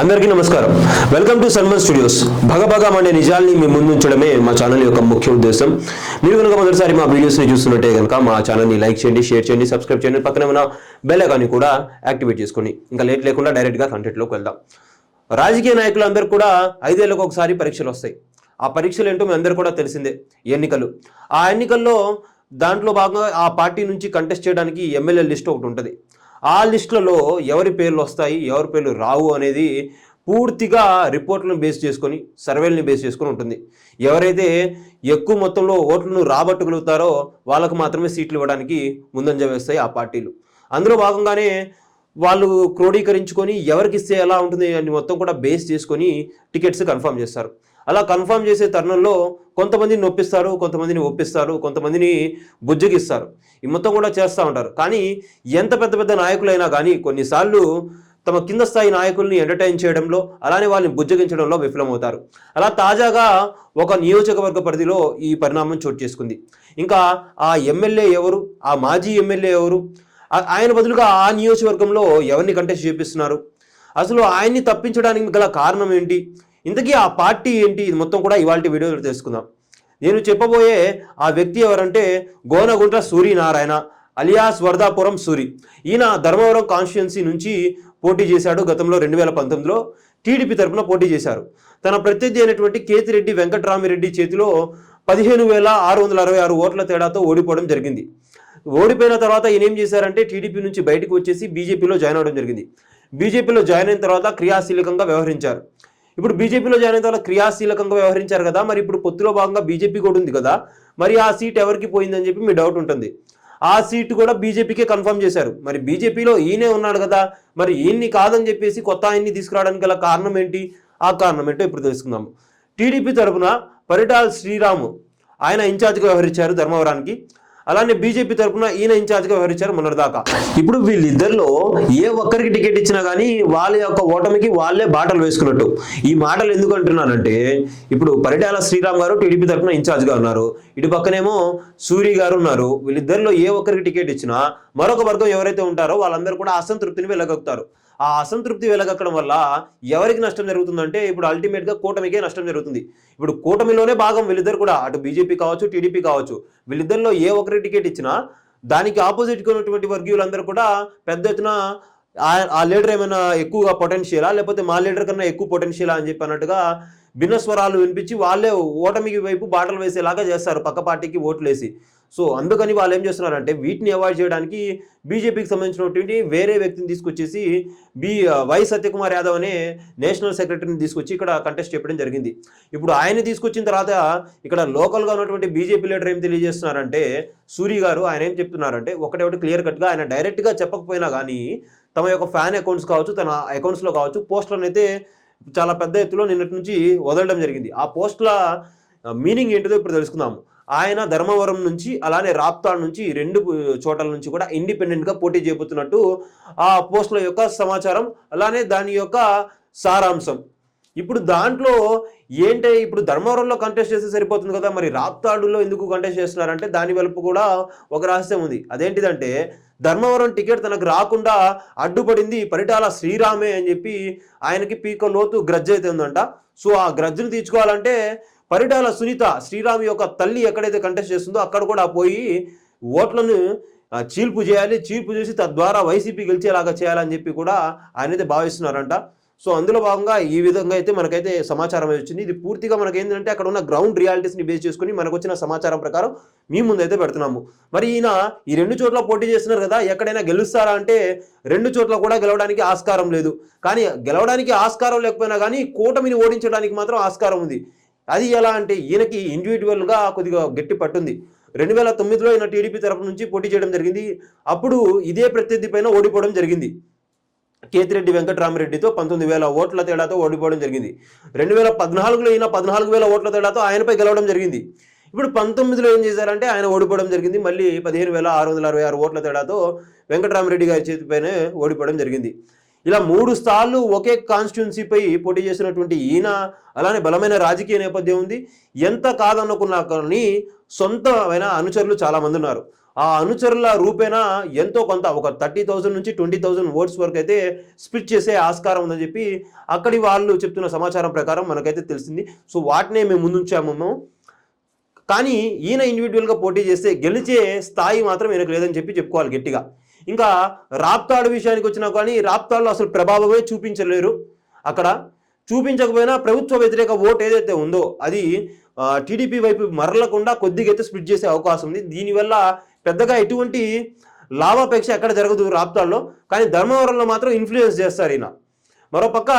అందరికీ నమస్కారం. Welcome to Sanman studios భగభగం అనే నిజాల్ని మీ ముందు ఉంచడమే మా ఛానల్ యొక్క ముఖ్య ఉద్దేశం. మీరు కనుక మొదటిసారి మా వీడియోస్ని చూస్తున్నట్టే కనుక మా ఛానల్ని లైక్ చేయండి షేర్ చేయండి సబ్స్క్రైబ్ చేయండి. పక్కన ఉన్న బెల్ ఐకాన్ని కూడా యాక్టివేట్ చేసుకోండి. ఇంకా లేట్ లేకుండా డైరెక్ట్గా కంటెంట్లోకి వెళ్దాం. రాజకీయ నాయకులు అందరూ కూడా ఐదేళ్ళకు ఒకసారి పరీక్షలు వస్తాయి. ఆ పరీక్షలు ఏంటో మీ అందరూ కూడా తెలిసిందే. ఎన్నికలు. ఆ ఎన్నికల్లో దాంట్లో భాగంగా ఆ పార్టీ నుంచి కంటెస్ట్ చేయడానికి ఎమ్మెల్యే లిస్ట్ ఒకటి ఉంటుంది. ఆ లిస్టులలో ఎవరి పేర్లు వస్తాయి ఎవరి పేర్లు రావు అనేది పూర్తిగా రిపోర్ట్లను బేస్ చేసుకొని సర్వేలను బేస్ చేసుకొని ఉంటుంది. ఎవరైతే ఎక్కువ మొత్తంలో ఓట్లను రాబట్టగలుగుతారో వాళ్ళకు మాత్రమే సీట్లు ఇవ్వడానికి ముందంజ వేస్తాయి ఆ పార్టీలు. అందులో భాగంగానే వాళ్ళు క్రోడీకరించుకొని ఎవరికి ఇస్తే ఎలా ఉంటుంది అని మొత్తం కూడా బేస్ చేసుకొని టికెట్స్ కన్ఫర్మ్ చేస్తారు. అలా కన్ఫర్మ్ చేసే తరుణంలో కొంతమందిని నొప్పిస్తారు కొంతమందిని ఒప్పిస్తారు కొంతమందిని బుజ్జగిస్తారు. ఈ మొత్తం కూడా చేస్తూ ఉంటారు. కానీ ఎంత పెద్ద పెద్ద నాయకులైనా కానీ కొన్నిసార్లు తమ కింద స్థాయి నాయకుల్ని ఎంటర్టైన్ చేయడంలో అలానే వాళ్ళని బుజ్జగించడంలో విఫలమవుతారు. అలా తాజాగా ఒక నియోజకవర్గ పరిధిలో ఈ పరిణామం చోటు చేసుకుంది. ఇంకా ఆ ఎమ్మెల్యే ఎవరు? ఆ మాజీ ఎమ్మెల్యే ఎవరు? ఆయన బదులుగా ఆ నియోజకవర్గంలో ఎవరిని కంటెస్ట్ చేపిస్తున్నారు? అసలు ఆయన్ని తప్పించడానికి గల కారణం ఏంటి? ఇంతకీ ఆ పార్టీ ఏంటి? ఇది మొత్తం కూడా ఇవాళ వీడియోలో తెలుసుకుందాం. నేను చెప్పబోయే ఆ వ్యక్తి ఎవరంటే గోనగుంట్ల సూర్యనారాయణ అలియాస్ వరదాపురం సూరి. ఈయన ధర్మవరం కాన్స్టిట్యున్సీ నుంచి పోటీ చేశాడు గతంలో రెండు వేల పంతొమ్మిదిలో. టీడీపీ తరపున పోటీ చేశారు. తన ప్రత్యర్థి అయినటువంటి కేతిరెడ్డి వెంకటరామిరెడ్డి చేతిలో పదిహేను వేల ఆరు వందల అరవై ఆరు ఓట్ల తేడాతో ఓడిపోవడం జరిగింది. ఓడిపోయిన తర్వాత ఈయన ఏం చేశారంటే టీడీపీ నుంచి బయటకు వచ్చేసి బీజేపీలో జాయిన్ అవడం జరిగింది. బీజేపీలో జాయిన్ అయిన తర్వాత క్రియాశీలకంగా వ్యవహరించారు. ఇప్పుడు బీజేపీలో జాయిన్ అయిన తర్వాత క్రియాశీలకంగా వ్యవహరించారు కదా మరి ఇప్పుడు పొత్తులో భాగంగా బీజేపీ కూడా ఉంది కదా మరి ఆ సీట్ ఎవరికి పోయిందని చెప్పి మీ డౌట్ ఉంటుంది. ఆ సీట్ కూడా బీజేపీకే కన్ఫర్మ్ చేశారు. మరి బీజేపీలో ఈయనే ఉన్నాడు కదా మరి ఈయన్ని కాదని చెప్పేసి కొత్త ఆయన్ని తీసుకురావడానికి గల కారణం ఏంటి? ఆ కారణం ఏంటో ఇప్పుడు తెలుసుకుందాము టీడీపీ తరఫున పరిటాల్ శ్రీరాము ఆయన ఇన్ఛార్జ్గా వ్యవహరించారు ధర్మవరానికి. అలానే బీజేపీ తరపున ఈయన ఇన్ఛార్జ్గా వ్యవహరించారు మొన్నటిదాకా. ఇప్పుడు వీళ్ళిద్దరిలో ఏ ఒక్కరికి టికెట్ ఇచ్చినా కానీ వాళ్ళ యొక్క ఓటమికి వాళ్ళే బాటలు వేసుకున్నట్టు. ఈ మాటలు ఎందుకు అంటున్నానంటే ఇప్పుడు పరిటాల శ్రీరామ్ గారు టీడీపీ తరపున ఇన్ఛార్జ్గా ఉన్నారు. ఇటు పక్కనేమో సూరి గారు ఉన్నారు. వీళ్ళిద్దరిలో ఏ ఒక్కరికి టికెట్ ఇచ్చినా మరొక వర్గం ఎవరైతే ఉంటారో వాళ్ళందరూ కూడా అసంతృప్తిని వెళ్ళగొక్కుతారు ఆ అసంతృప్తి వెలగక్కడం వల్ల ఎవరికి నష్టం జరుగుతుందంటే ఇప్పుడు అల్టిమేట్గా కూటమికే నష్టం జరుగుతుంది. ఇప్పుడు కూటమిలోనే భాగం వీళ్ళిద్దరు కూడా అటు బీజేపీ కావచ్చు టీడీపీ కావచ్చు వీళ్ళిద్దరిలో ఏ ఒక్కరి టికెట్ ఇచ్చినా దానికి ఆపోజిట్గా ఉన్నటువంటి వర్గీయులందరూ కూడా పెద్ద ఎత్తున ఆ- లీడర్ ఏమైనా ఎక్కువగా పొటెన్షియలా లేకపోతే మా లీడర్ కన్నా ఎక్కువ పొటెన్షియలా అని చెప్పి అన్నట్టుగా భిన్న స్వరాలు వినిపించి వాళ్ళే ఓటమికి వైపు బాటలు వేసేలాగా చేస్తారు. పక్క పార్టీకి ఓట్లు వేసి. సో అందుకని వాళ్ళు ఏం చేస్తున్నారంటే వీటిని అవాయిడ్ చేయడానికి బీజేపీకి సంబంధించినటువంటి వేరే వ్యక్తిని తీసుకొచ్చేసి బి వై సత్యకుమార్ యాదవ్ అనే నేషనల్ సెక్రటరీని తీసుకొచ్చి ఇక్కడ కంటెస్ట్ చెప్పడం జరిగింది. ఇప్పుడు ఆయన తీసుకొచ్చిన తర్వాత ఇక్కడ లోకల్గా ఉన్నటువంటి బీజేపీ లీడర్ ఏం తెలియజేస్తున్నారంటే సూరి గారు ఆయన ఏం చెప్తున్నారంటే ఒకటే ఒకటి క్లియర్ కట్గా ఆయన డైరెక్ట్గా చెప్పకపోయినా కానీ తమ యొక్క ఫ్యాన్ అకౌంట్స్ కావచ్చు తన అకౌంట్స్లో కావచ్చు పోస్టులను అయితే చాలా పెద్ద ఎత్తులో నిన్నటి నుంచి వదలడం జరిగింది. ఆ పోస్టుల మీనింగ్ ఏంటిదో ఇప్పుడు తెలుసుకుందాము. ఆయన ధర్మవరం నుంచి అలానే రాప్తాడ్ నుంచి ఈ రెండు చోటల నుంచి కూడా ఇండిపెండెంట్గా పోటీ చేయబోతున్నట్టు ఆ పోస్టుల యొక్క సమాచారం అలానే దాని యొక్క సారాంశం. ఇప్పుడు దాంట్లో ఏంటి ఇప్పుడు ధర్మవరంలో కంటెస్ట్ చేస్తే సరిపోతుంది కదా మరి రాప్తాడులో ఎందుకు కంటెస్ట్ చేస్తున్నారంటే దాని వెలుపు కూడా ఒక రహస్యం ఉంది. అదేంటిదంటే ధర్మవరం టికెట్ తనకు రాకుండా అడ్డుపడింది పరిటాల శ్రీరామే అని చెప్పి ఆయనకి పీక లోతు గ్రజ్ అయితే ఉందంట. సో ఆ గ్రజ్జను తీర్చుకోవాలంటే పరిటాల సునీత శ్రీరామ్ యొక్క తల్లి ఎక్కడైతే కంటెస్ట్ చేస్తుందో అక్కడ కూడా పోయి ఓట్లను చీల్పు చేయాలి. చీల్పు చేసి తద్వారా వైసీపీ గెలిచేలాగా చేయాలని చెప్పి కూడా ఆయనైతే భావిస్తున్నారంట. సో అందులో భాగంగా ఈ విధంగా అయితే మనకైతే సమాచారం వచ్చింది. ఇది పూర్తిగా మనకి ఏంటంటే అక్కడ ఉన్న గ్రౌండ్ రియాలిటీస్ని బేస్ చేసుకుని మనకు వచ్చిన సమాచారం ప్రకారం మీ ముందైతే పెడుతున్నాము. మరి ఈయన ఈ రెండు చోట్ల పోటీ చేస్తున్నారు కదా ఎక్కడైనా గెలుస్తారా అంటే రెండు చోట్ల కూడా గెలవడానికి ఆస్కారం లేదు. కానీ గెలవడానికి ఆస్కారం లేకపోయినా కానీ కూటమిని ఓడించడానికి మాత్రం ఆస్కారం ఉంది. అది ఎలా అంటే ఈయనకి ఇండివిజువల్గా కొద్దిగా గట్టి పట్టుంది. రెండు వేల తొమ్మిదిలో ఈయన టీడీపీ తరపు నుంచి పోటీ చేయడం జరిగింది. అప్పుడు ఇదే ప్రత్యర్థి పైన ఓడిపోవడం జరిగింది. కేతిరెడ్డి వెంకటరామరెడ్డితో పంతొమ్మిది వేల ఓట్ల తేడాతో ఓడిపోవడం జరిగింది. రెండు వేల పద్నాలుగులో ఈయన పద్నాలుగు వేల ఓట్ల తేడాతో ఆయనపై గెలవడం జరిగింది. ఇప్పుడు పంతొమ్మిదిలో ఏం చేశారంటే ఆయన ఓడిపోవడం జరిగింది. మళ్ళీ పదిహేను వేల ఆరు వందల అరవై ఆరు ఓట్ల తేడాతో వెంకటరామరెడ్డి గారి చేతిపైనే ఓడిపోవడం జరిగింది. ఇలా మూడు సార్లు ఒకే కాన్స్టిట్యున్సీపై పోటీ చేసినటువంటి ఈయన అలానే బలమైన రాజకీయ నేపథ్యం ఉంది. ఎంత కాదనుకున్నా కానీ సొంతమైన అనుచరులు చాలామంది ఉన్నారు. ఆ అనుచరుల రూపేనా ఎంతో కొంత ఒక థర్టీ థౌసండ్ నుంచి ట్వంటీ థౌజండ్ ఓట్స్ వరకు అయితే స్ప్లిట్ చేసే ఆస్కారం ఉందని చెప్పి అక్కడి వాళ్ళు చెప్తున్న సమాచారం ప్రకారం మనకైతే తెలిసింది. సో వాటినే మేము ముందుంచాము మేము. కానీ ఈయన ఇండివిజువల్గా పోటీ చేస్తే గెలిచే స్థాయి మాత్రం ఈయనకు లేదని చెప్పి చెప్పుకోవాలి గట్టిగా. ఇంకా రాప్తాడు విషయానికి వచ్చినా కానీ రాప్తాడులో అసలు ప్రభావమే చూపించలేరు. అక్కడ చూపించకపోయినా ప్రభుత్వ వ్యతిరేక ఓట్ ఏదైతే ఉందో అది టీడీపీ వైపు మరలకుండా కొద్దిగా అయితే స్ప్లిట్ చేసే అవకాశం ఉంది. దీనివల్ల పెద్దగా ఎటువంటి లాభాపేక్ష ఎక్కడ జరగదు రాప్తాడులో. కానీ ధర్మవరంలో మాత్రం ఇన్ఫ్లుయెన్స్ చేస్తారు ఈయన. మరోపక్క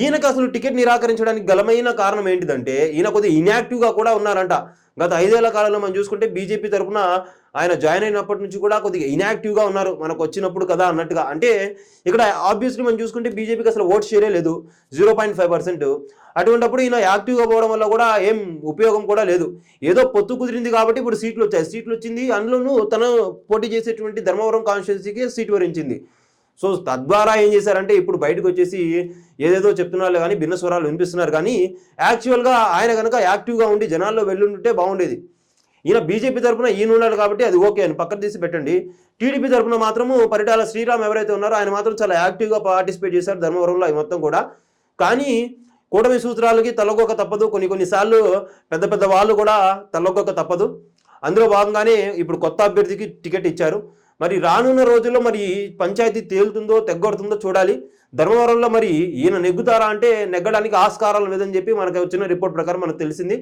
ఈయనకు అసలు టికెట్ నిరాకరించడానికి గలమైన కారణం ఏంటిదంటే ఈయన కొద్దిగా ఇన్యాక్టివ్గా కూడా ఉన్నారంట. గత ఐదేళ్ళ కాలంలో మనం చూసుకుంటే బీజేపీ తరఫున ఆయన జాయిన్ అయినప్పటి నుంచి కూడా కొద్దిగా ఇన్యాక్టివ్గా ఉన్నారు. మనకు వచ్చినప్పుడు కదా అన్నట్టుగా. అంటే ఇక్కడ ఆబ్వియస్లీ మనం చూసుకుంటే బీజేపీకి అసలు ఓట్ షేరే లేదు. జీరో పాయింట్ ఫైవ్ పర్సెంట్ అటువంటిప్పుడు ఈయన యాక్టివ్గా పోవడం వల్ల కూడా ఏం ఉపయోగం కూడా లేదు. ఏదో పొత్తు కుదిరింది కాబట్టి ఇప్పుడు సీట్లు వచ్చాయి. సీట్లు వచ్చింది. అందులోనూ తను పోటీ చేసేటువంటి ధర్మవరం కాన్స్టిట్యున్సీకి సీట్ వరించింది. సో తద్వారా ఏం చేశారంటే ఇప్పుడు బయటకు వచ్చేసి ఏదేదో చెప్తున్నారు కానీ భిన్న స్వరాలు వినిపిస్తున్నారు. కానీ యాక్చువల్గా ఆయన కనుక యాక్టివ్గా ఉండి జనాల్లో వెళ్ళుంటే బాగుండేది. ఈయన బీజేపీ తరఫున ఈయన ఉన్నాడు కాబట్టి అది ఓకే అని పక్కన తీసి పెట్టండి. టీడీపీ తరఫున మాత్రము పరిటాల శ్రీరామ్ ఎవరైతే ఉన్నారో ఆయన మాత్రం చాలా యాక్టివ్గా పార్టిసిపేట్ చేశారు ధర్మవరంలో అవి మొత్తం కూడా. కానీ కూటమి సూత్రాలకి తలగొక తప్పదు. కొన్ని కొన్నిసార్లు పెద్ద పెద్ద వాళ్ళు కూడా తలగొక తప్పదు. అందులో భాగంగానే ఇప్పుడు కొత్త అభ్యర్థికి టికెట్ ఇచ్చారు. మరి రానున్న రోజుల్లో మరి పంచాయతీ తేలుతుందో తెగ్గొడుతుందో చూడాలి. ధర్మవరంలో మరి ఈయన నెగ్గుతారా అంటే నెగ్గడానికి ఆస్కారాలు లేదని చెప్పి మనకు వచ్చిన రిపోర్ట్ ప్రకారం మనకు తెలిసింది.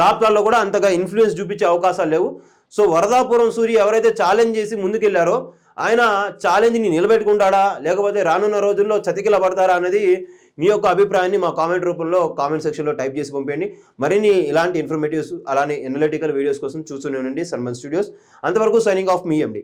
రాప్తాల్లో కూడా అంతగా ఇన్ఫ్లుయెన్స్ చూపించే అవకాశాలు లేవు. సో వరదాపురం సూరి ఎవరైతే ఛాలెంజ్ చేసి ముందుకెళ్ళారో ఆయన ఛాలెంజ్ని నిలబెట్టుకుంటాడా లేకపోతే రానున్న రోజుల్లో చతికిల పడతారా అనేది మీ యొక్క అభిప్రాయాన్ని మా కామెంట్ రూపంలో కామెంట్ సెక్షన్లో టైప్ చేసి పంపేయండి. మరిన్ని ఇలాంటి ఇన్ఫర్మేటివ్స్ అలానే ఎనలిటికల్ వీడియోస్ కోసం చూస్తూనే ఉండండి. సన్మన్ స్టూడియోస్ అంతవరకు సైనింగ్ ఆఫ్ మీ ఎండి